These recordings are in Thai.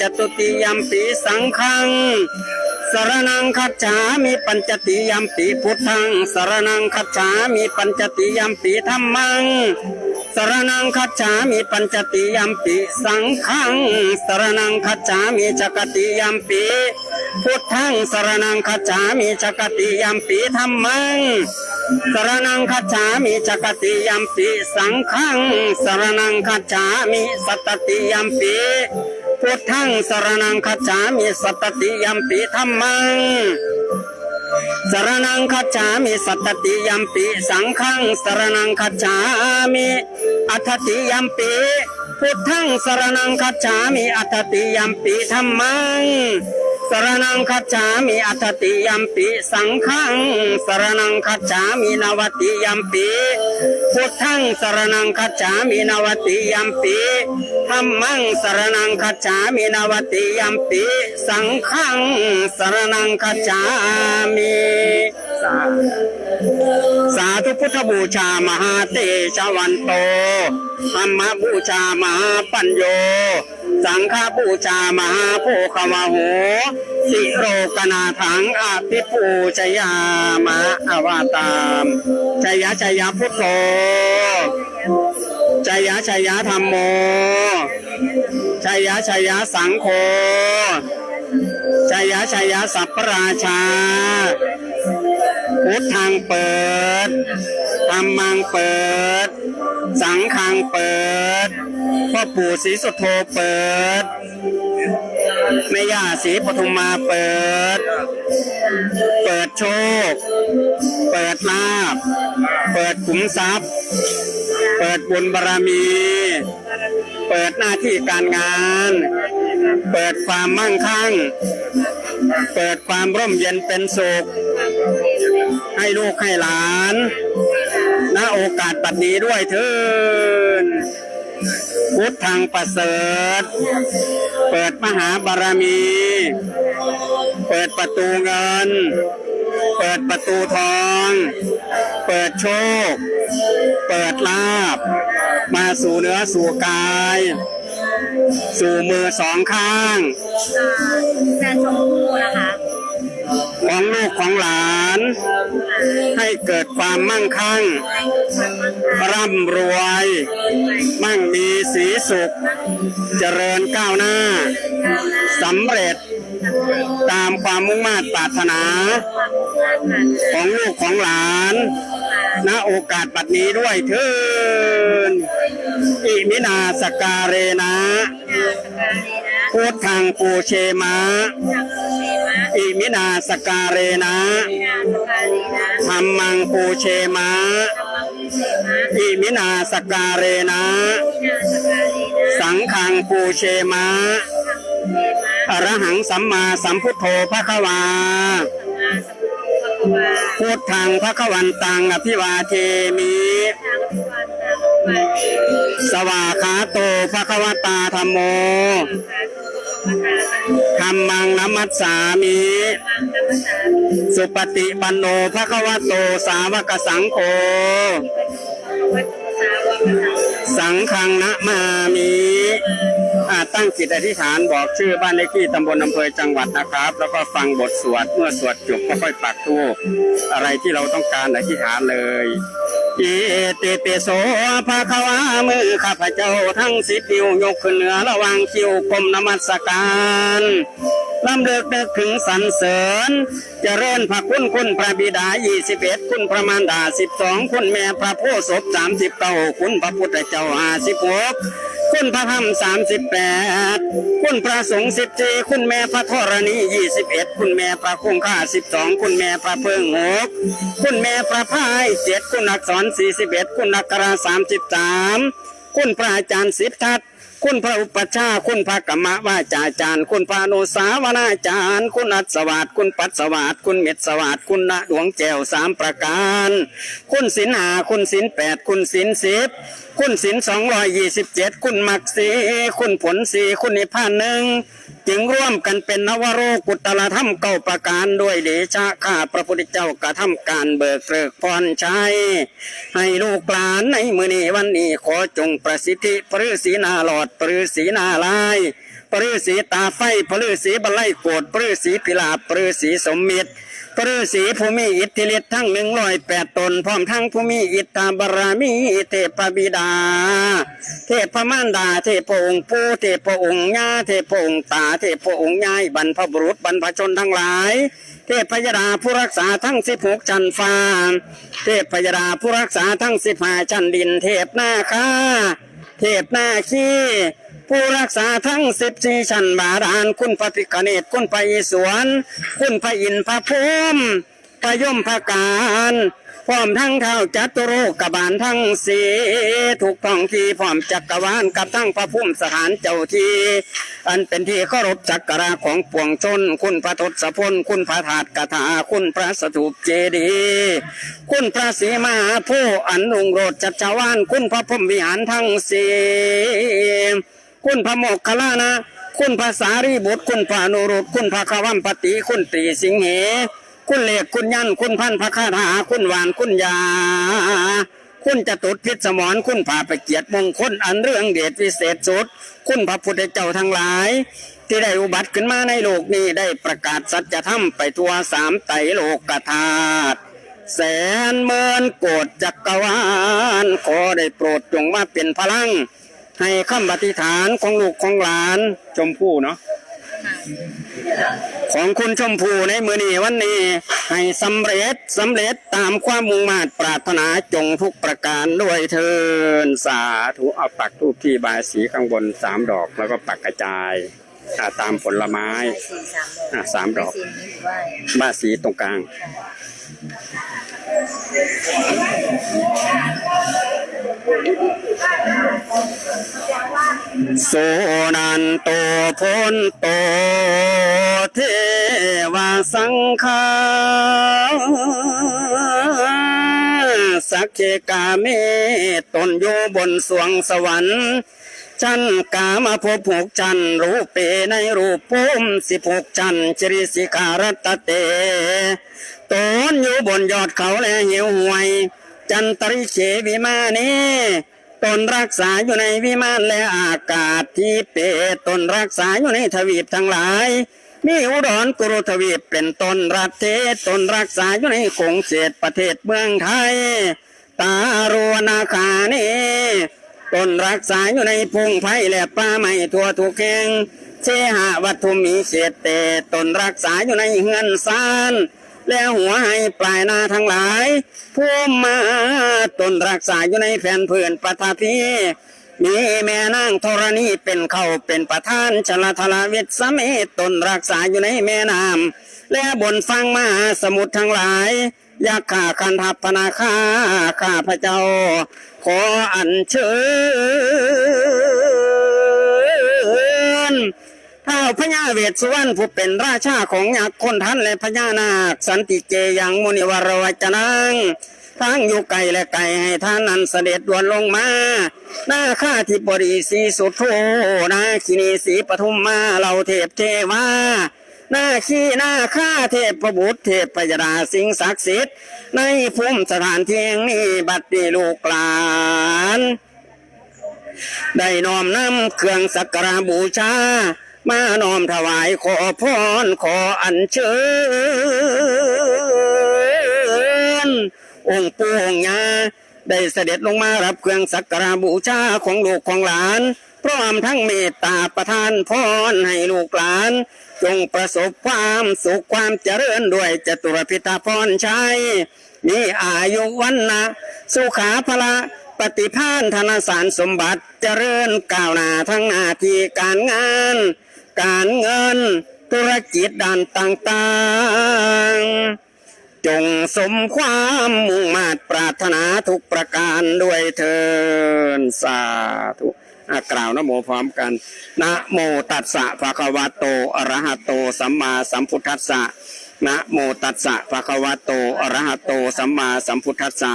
จตุติยัมปีสังฆังสรนังคัจฉามิปัญจติยัมปีพุทธังสรนังคัจฉามิปัญจติยัมปีธรรมังสรนังคัจฉามิปัญจติยัมปีสังฆังสรนังคัจฉามิจักติยัมปีพุทธังสรนังคัจฉามิจักติยัมปีธรรมังสรนังคัจฉามิจักติยัมปีสังฆังสรนังคัจฉามิสัตติยัมปี พุทธังสรนังคัจฉามิสัตติยัมปีธรรมังสรนังคัจฉามิสัตติยัมปิสังฆังสรนังคัจฉามิอัตติยัมปิพุทธังสรนังคัจฉามิอัตติยัมปิธรรมัง สรนังคัจฉามิอัตติยัมปิสังฆังสรนังคัจฉามินวติยัมปิพุทธังสรนังคัจฉามินวติยัมปิธรรมังสรนังคัจฉามินวติยัมปิสังฆังสรนังคัจฉามิสาสาธุพุทธบูชามหาเตชวันโตธรรมบูชามหาปัญโย สังฆบูชามหาโภควาโหสิโรกนาถังอภิปูชยามะอวตามชยะชยะพุทโธชยะชยะธรรมโมชยะชยะสังโฆชยะชยะสัพพราชา พุทธังเปิดธรรมังเปิด สังฆังเปิด พ่อปู่ศรีสุโธเปิดแม่ย่าศรีปทุมมาเปิด เปิดโชค เปิดลาภเปิดขุมทรัพย์ เปิดบุญบารมี เปิดหน้าที่การงาน เปิดความมั่งคั่ง เปิดความร่มเย็นเป็นสุข ให้ลูกให้หลาน ณโอกาสบัดนี้ด้วยเถิน พุทธังประเสริฐ เปิดมหาบารมี เปิดประตูเงิน เปิดประตูทอง เปิดโชค เปิดลาบ มาสู่เนื้อสู่กาย สู่มือสองข้างแฟนชมพู่นะคะ ของลูกของหลาน ให้เกิดความมั่งคั่ง ร่ำรวย มั่งมีสีสุข เจริญก้าวหน้าสำเร็จตามความมุ่งมา่ปรารถนา ของลูกของหลานณโอกาสบัดนี้ด้วยเถินอิมินาสการเรนะ พุทธังปูเชมะ อิมินาสการเรนะธรรมังปูเชมะ อิมินาสการเรนะ สังฆังปูเชมะ อรหังสัมมาสัมพุทโธภะคะวาพุทธังภะคะวันตังอภิวาเทมิ สวาขาโตภะคะวตาธรรมโม ธรรมังนัมมัสสามิ สุปฏิปันโนภะคะวะโตสาวกสังโฆ สังฆังนะมามิอ่าตั้งจิตอธิษฐานบอกชื่อบ้านเลขที่ตำบลอำเภอจังหวัดนะครับ แล้วก็ฟังบทสวดเมื่อสวดจบก็ค่อยปักทูปอะไรที่เราต้องการอธิษฐานเลย อิเตเปโสภาความือข้าพเจ้าทั้งสิบนิ้วยกขึ้นเหนือระหวังคิวกลมนมัสการลำเลิกนึกถึงสรรเสริญเจริญพระคุณคุณพระบิดายี่สิบเอ็ดคุณพระมารดาสิบสองคุณแม่พระผู้ศพสามสิบเก้าคุณพระพุทธเจ้าอาสิบหก คุณพระธรรม38คุณพระสงฆ์สิบจีคุณแม่พระธรณี21คุณแม่พระคงค่า12คุณแม่พระเพิง6คุณแม่พระพาย7คุณอักษร41คุณอักขระ33คุณพระอาจารย์สิบทัศคุณพระอุปชาคุณพระกรรมวาจาจารย์ คุณพระอนุสาวนาจารย์ คุณอัศวาสคุณปัสสวาสคุณเม็ดสวาสคุณณดวงแกวสามประการ คุณสินหาคุณสินแปดคุณสินสิบ คุณสินสองร้อยยี่สิบเจ็ดคุณมักสีคุณผลสีคุณนิพพานหนึ่งจึงร่วมกันเป็นนวโรกุตลธรรมเก้าประการด้วยเดชะข้าพระพุทธเจ้ากระทำการเบิกเลิกพรชัยให้ลูกหลานในมือนี้วันนี้ขอจงประสิทธิปรือสีนาหลอดปรือสีนาลายปรือสีตาไฟปรือสีบะไลโกดปรือสีพิลาปรือสีสมมิตร ปรือสีภูมิอิทธิฤทธิ์ทั้งหนึ่งร้อยแปดตน พร้อมทั้งภูมิอิทธาบารมีเทพบิดา เทพมารดา เทพองค์ปู่เทพองค์ย่าเทพองค์ตา เทพองค์ยายบรรพบุรุษบรรพชนทั้งหลาย เทพยดาผู้รักษาทั้งสิบหกชั้นฟ้า เทพยดาผู้รักษาทั้งสิบห้าชั้นดิน เทพหน้าค้าเทพหน้าขี้ ผู้รักษาทั้งสิบสี่ชั้นบาดาลคุณพระพิคเนตคุณพระอิศวรคุณพระอินทร์พระภูมิพระยมพระการพร้อมทั้งเท้าจัตุโรกบาลทั้งสีถูกท้องที่พร้อมจักรวาลกับทั้งพระภูมิสถานเจ้าที่ อันเป็นที่เคารพจักกาของปวงชน คุณพระทศพลคุณพระธาตุกถาคุณพระสถูปเจดียคุณพระศรีมหาโพธิ์อันลุงโรดจัจวานคุณพระพรหมวิหารทั้งสี่ คุณพระโมกขลานะ คุณพระสารีบุตรคุณพระนุรุตคุณพระควัมปติ คุณตรีสิงเห คุณเหลขคุณยันคุณพันพระคาถาคุณหวานคุณยา คุณจะตุดพิษสมรคุณพาไปเกียรติมงคลอันเรื่องเดชวิเศษสุด คุณพระพุทธเจ้าทั้งหลาย ที่ได้อุบัติขึ้นมาในโลกนี้ได้ประกาศสัจธรรมไปทั่วสามไตรโลกธาตุแสนเมินโกดจักรวาลขอได้โปรดจงมาเป็นพลัง ให้คำปฏิฐานของลูกของหลานชมพู่เนาะของคุณชมพู่ในมือนี้วันนี้ ให้สำเร็จสำเร็จตามความมุ่งมา่ปรารถนาจงทุกประการด้วยเทินสาธุเอาปักทูปที่บายสีข้างบนสามดอกแล้วก็ปักกระจายอ่าตามผลไม้สี่สามดอกอะสามดอกสี่นี้หรือว่าบ้าสีตรงกลาง โสนันโตพ้นโตเทวสังฆาสักเคกาเมตนอยู่บนสวงสวรรค์จันกามาพบหกจันรูปเปในรูปภูมิสิบหกจันจริสิการตเต ตนอยู่บนยอดเขาและเหี่ยวห่วย จันตริเขวิมานีตนรักษาอยู่ในวิมานและอากาศที่เปตนรักษาอยู่ในทวีปทั้งหลาย มีอุดรกุรุทวีปเป็นตนรัฐเทศตนรักษาอยู่ในคงเศษประเทศเมืองไทย ตาโรนาคานีตนรักษาอยู่ในพงไผ่และป่าไม้ทั่วทุกแห่งเชหะวัตถุมีเศษเตตนรักษาอยู่ในเฮือนซาน แล้วหัวให้ปลายนาทั้งหลายผู้มาตนรักษาอยู่ในแผ่นเพื่อนปฐพีมีแม่นางธรณีเป็นเขาเป็นประธานชลทลวิทย์สเมตตนรักษาอยู่ในแม่น้ำและบนฟังมหาสมุทรทั้งหลายยาขาคันทัพพนาคาข้าพระเจ้า ขออัญเชิญ ท้าวพญาเวสสุวรรณผู้เป็นราชาของยักษ์คนทันและพญานาค สันติเจยังมุนิวรวจนังทั้งอยู่ไกลและไกลให้ท่านนั้นเสด็จด่วนลงมาหน้าข้าทิบดีสีสุดโทนาคินีสีปทุมมาเราเทพเทวาหน้าขี้หน้าข้าเทพบุตรเทพพยดาสิงศักดิ์สิทธิ์ในภูมิสถานเทียงนี้บัดนี้ลูกหลานได้น้อมนำเครื่องสักการบูชา มาน้อมถวายขอพรขออัญเชิญ องค์ปู่องค์ยาได้เสด็จลงมารับเครื่องสักการบูชาของลูกของหลานพร้อมทั้งเมตตาประทานพรให้ลูกหลาน จงประสบความสุขความเจริญด้วยจตุรพิธาพรชัยมีอายุวันนะสุขาพละปฏิภาณธนสารสมบัติเจริญก้าวหน้าทั้งหน้าที่การงาน การเงิน ธุรกิจด้านต่างๆ จงสมความมุ่งมาตรปรารถนาทุกประการด้วยเทินสาธุกล่าวนะโมพร้อมกัน นะโมตัสสะภะคะวะโต อะระหะโต สัมมาสัมพุทธัสสะ นะโมตัสสะภะคะวะโต อะระหะโต สัมมาสัมพุทธัสสะ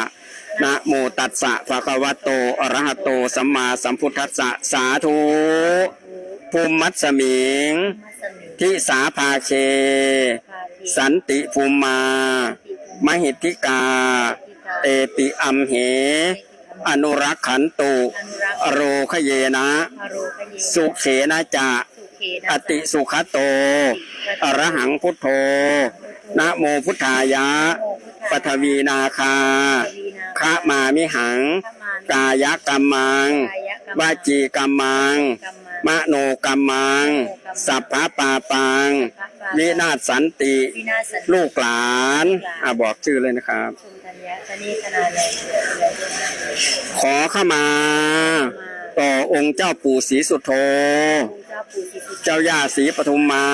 นะโมตัสสะภะคะวะโต อะระหะโต สัมมาสัมพุทธัสสะ สาธุ ภูมิมัสสมิง ทิสาภาเค สันติภูมิมา มหิทธิกา เตปิอัมเห อนุรักขันตุ โรคเยนะ สุเขนะจะอติสุขโต อรหังพุทโธ นะโมพุทธายะปทวีนาคาคะมามิหัง กายกรรมังวาจีกรรมัง มโนกรรมัง สัพพะปาปัง วินาศสันติ วินาศสันติลูกหลาน อะบอกชื่อเลยนะครับ ชุมธัญญะชนีธนาเลยขอเข้ามา ต่อองค์เจ้าปู่ศรีสุโธองค์เจ้าปู่ศรีสุโธเจ้าย่าศรีปทุมมา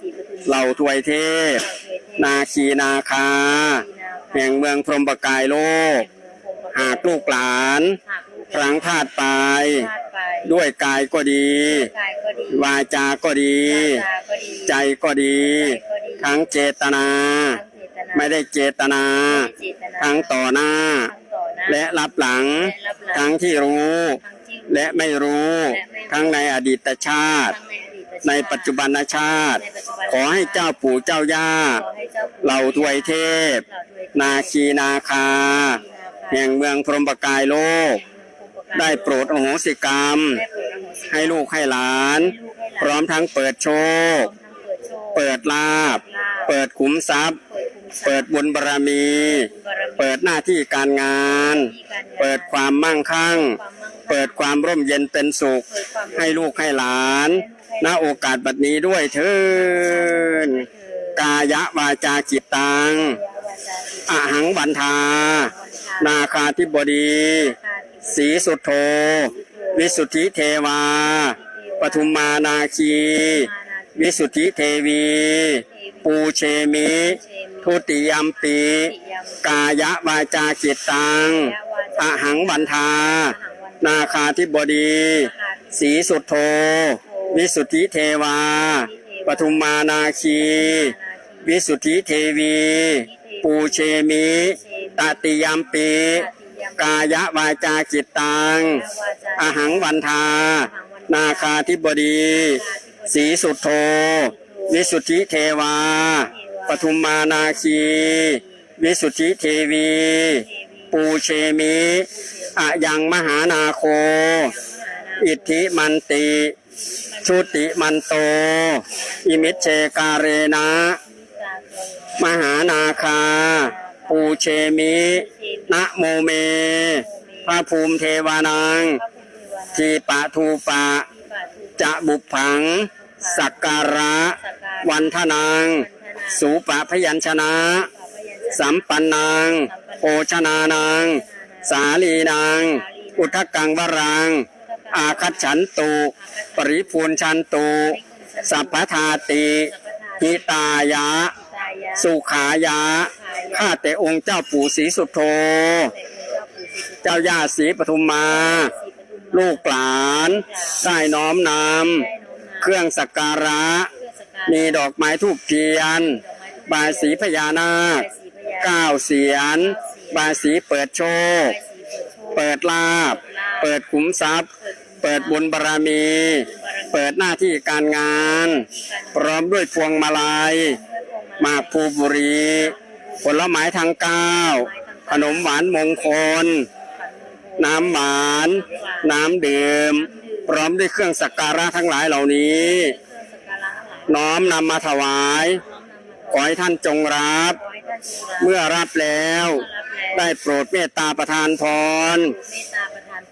ศรีปทุมเหล่าทวยเทพ นาคีนาคา แห่งเมืองพรหมประกายโลก หากลูกหลาน หากลูกพลังพลาดไป พลาดไป ด้วยกายก็ดี กายก็ดี วาจาก็ดี วาจาก็ดีใจก็ดี ใจก็ดีทั้งเจตนา ทั้งเจตนาไม่ได้เจตนา ไม่ได้เจตนาทั้งต่อหน้า ทั้งต่อหน้าและรับหลัง และรับหลังทั้งที่รู้ ทั้งที่และไม่รู้ ทั้งในอดีตชาติ ทั้งในอดีตชาติในปัจจุบันชาติ ในปัจจุบันขอให้เจ้าปู่เจ้าย่า ขอให้เจ้าปู่เหล่าทวยเทพ เหล่าทวยนาคีนาคา แห่งเมืองพรหมประกายโลกได้โปรดอโหสิกรรม ได้โปรดโอโหสิกรรม ให้ลูกให้หลาน พร้อมทั้งเปิดโชค เปิดลาบ เปิดขุมทรัพย์ เปิดบุญบารมี เปิดหน้าที่การงาน เปิดความมั่งคั่ง เปิดความร่มเย็นเป็นสุข ให้ลูกให้หลานณโอกาสบัดนี้ด้วยเถินกายะวาจาจิตตังอหังบันทา นาคาธิบดี สีสุโธวิสุทธิเทวา ปทุมมานาคี วิสุทธิเทวี ปูเชมิ ทุติยมปี กายะวาจาจิตตังอหังบันทา นาคาธิบดี สีสุโธวิสุทธิเทวา ปทุมมานาคี วิสุทธิเทวี ปูเชมิ ตติยมปี กายะวาจาจิตตังอหังวันทา นาคาธิบดีสีสุทโธวิสุทธิเทวา ปทุมมานาคี วิสุทธิเทวี ปูเชมิอะยังมหานาโค อิทธิมันติชุติมันโต อิมิตเชการเรนะ มหานาคา ปูเชมิ นะโมเม พระภูมิเทวานัง ทีปะทูปะ จะบุพผัง สักการะ วันทนังสูปะพยัญชนะ สัมปันนังโภชนานังสาลีนังอุทกังวรังอาคัจฉันตุ ปริภูนชันตุ สัพพทาติหิตายะ สุขายะ ข้าแต่องค์เจ้าปู่ศรีสุโธ เจ้าย่าศรีปทุมมา ลูกหลานได้น้อมนำเครื่องสักการะ มีดอกไม้ทูบเทียน บายสีพญานาคเก้าเสียน บายสีเปิดโชค เปิดลาบ เปิดขุมทรัพย์ เปิดบุญบารมี เปิดหน้าที่การงาน พร้อมด้วยพวงมาลัยมาภูบุรี ผลไม้ทางเก้าขนมหวานมงคล น้ำหวาน น้ำดื่ม พร้อมด้วยเครื่องสักการะทั้งหลายเหล่านี้ น้อมนำมาถวาย ขอให้ท่านจงรับ เมื่อรับแล้ว ได้โปรดเมตตาประทานพร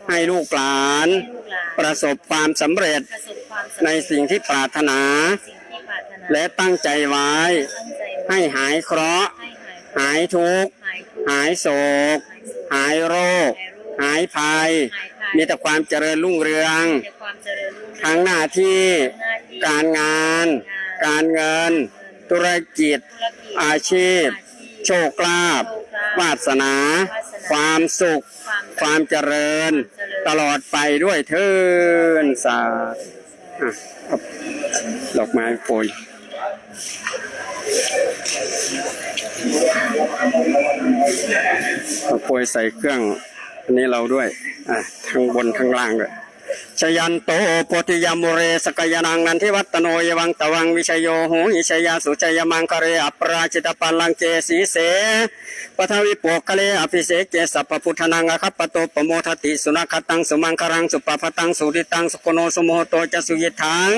ให้ลูกหลาน ประสบความสำเร็จในสิ่งที่ปรารถนา และตั้งใจไว้ ให้หายเคราะห์ หายทุกข์ หายโศก หายโรค หายภัย มีแต่ความเจริญรุ่งเรือง ทั้งหน้าที่การงาน การเงิน ธุรกิจ อาชีพ โชคลาภวาสนา ความสุข ความเจริญ ตลอดไปด้วยเทินสาธุอะเอาดอกไม้โปรย เอาโปรยใส่เครื่องอันนี้เราด้วย อะทั้งบนทั้งล่างด้วย ชยันโตโพธิยามุเรสกยานังนันทิวัตโนยวังตวังวิชโยโหหิชยาสุชยมังคเรอปราชิตปัลังเกสีเสปทวิปโกคะเลอภิเสกเกสัพพุทธนังอคัปปโตปโมทติสุนัขตังสุมังครังสุปปตังสุริตังสุโนสุโมโตจะสุยิทัง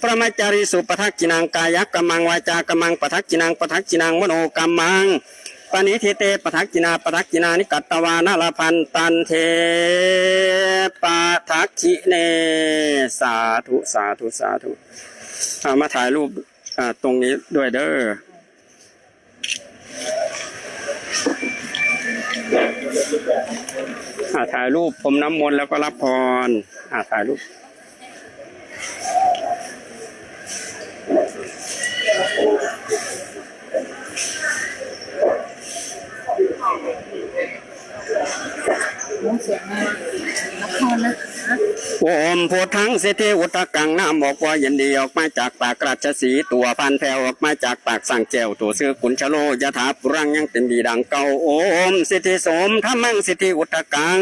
พระมจารีสุปทักกินังกายกรรมังวาจากมังปทักกินังปทักกินังมโนกรรมัง ปณิทิเตปทักกินาปทักกินานิกัตตวานาลพันตันเทปทักขิเน สาธุสาธุสาธุเอามาถ่ายรูปตรงนี้ด้วยเด้อถ่ายรูปผมน้ำมนต์แล้วก็รับพรถ่ายรูป Yeah, มโพธังสิทธิอุตกังน้ำบอกว่ายินดีออกมาจากปากราชสีตัวพันแผ่วออกมาจากปากสั่งแจวตัวซื้อขุนชโลยถาปุรังยังเต็มบีดังเก่าโอมสิทธิสมธรรมังสิทธิอุตกัง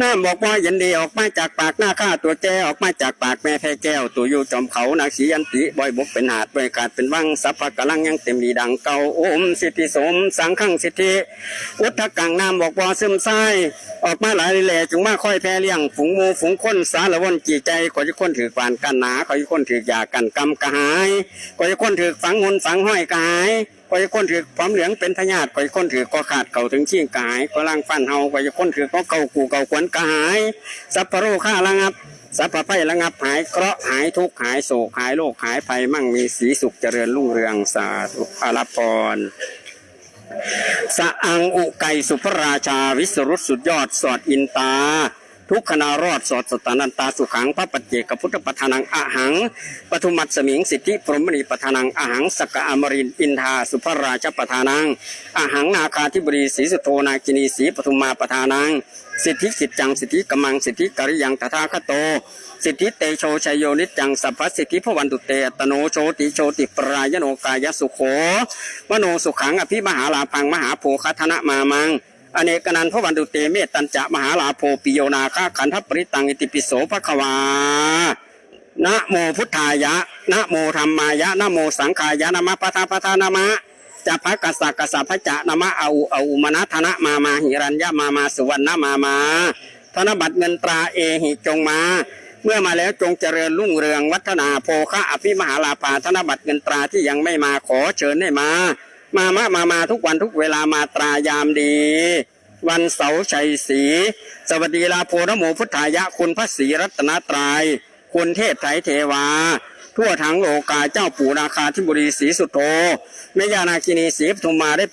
น้ำบอกว่ายินดีออกมาจากปากหน้าข้าตัวแจออกมาจากปากแม่แพ้แก้วตัวอยู่จอมเขานาขียันติบ่อยบกเป็นหาดบ่อยกาดเป็นวังสัพพะกะลังยังเต็มบีดังเก่าโอมสิทธิสมสังฆังสิทธิอุตกังน้ำบอกว่าซึมไส้ออกมาหลายแหล่จงมาค่อยแพ้เลี้ยงฝูงมูฝูงคนสารวนจีใจขอจะคนถือปานกันหนาขอจะคนถือยากันกำกระหายขอจะคนถือฝังหุนฝังห้อยกายขอจะคนถือความเหลืองเป็นพญาติขอจะคนถือก็ขาดเก่าถึงชิ่งกาย ก็ล่างฟันเฮาขอจะคนถือก็เก่ากูเก่าขวนกระหายสัพพะโรฆ่าระงับสัพพะไฟระงับหายเคราะห์หายทุกข์หายโศกหายโรคหายภัยมั่งมีสีสุขเจริญรุ่งเรืองสาธุอารพรสะอังอุไกสุพระราชาวิสรุตสุดยอดสอดอินตา ทุกขณารอดสอดสตานันตาสุขังพระปัจเจกพุทธปทานังอาหังปทุมัตสมิงสิทธิพรหมณีปทานังอาหังสกะอมรินอินทาสุพราชปทานังอาหังนาคาธิบดีศรีสุโธนากินีศรีปทุมมาปทานังสิทธิกิจจังสิทธิกมังสิทธิกริยังตถาคโต สิทธิเตโชชัยโยนิจังสัพพสิทธิพวันตุเตตโนโชติโชติปรายโนกายสุโขมโนสุขังอภิมหาลาพังมหาโพคธนะมามัง อเนกนันทวันตุเตเมตตัญจะมหาลาโพปิโยนาคาขันธปริตังอิติปิโสภควานะโมพุทธายะนะโมธรรมายะนะโมสังขายะนะมะปะทาปะทานามะจะพะกัสสะกัสสะพะจะนะมะเอาเอามณธนะมามาหิรัญญามามาสุวรรณมามาธนบัตรเงินตราเอหิจงมา เมื่อมาแล้วจงเจริญรุ่งเรืองวัฒนาโภคะอภิมหาลาภาธนบัตรเงินตราที่ยังไม่มาขอเชิญให้มา มามามามาทุกวันทุกเวลามาตรายามดี วันเสาร์ชัยศรีสวัสดีลาโพนโมพุทธายะคุณพระศรีรัตนตรยัยคุณเทพไทยเทวา ทั่วทั้งโลกาเจ้าปู่นาคาธิบุรีศรีสุโธแม่ยานาคินีศรีปทุมมาได้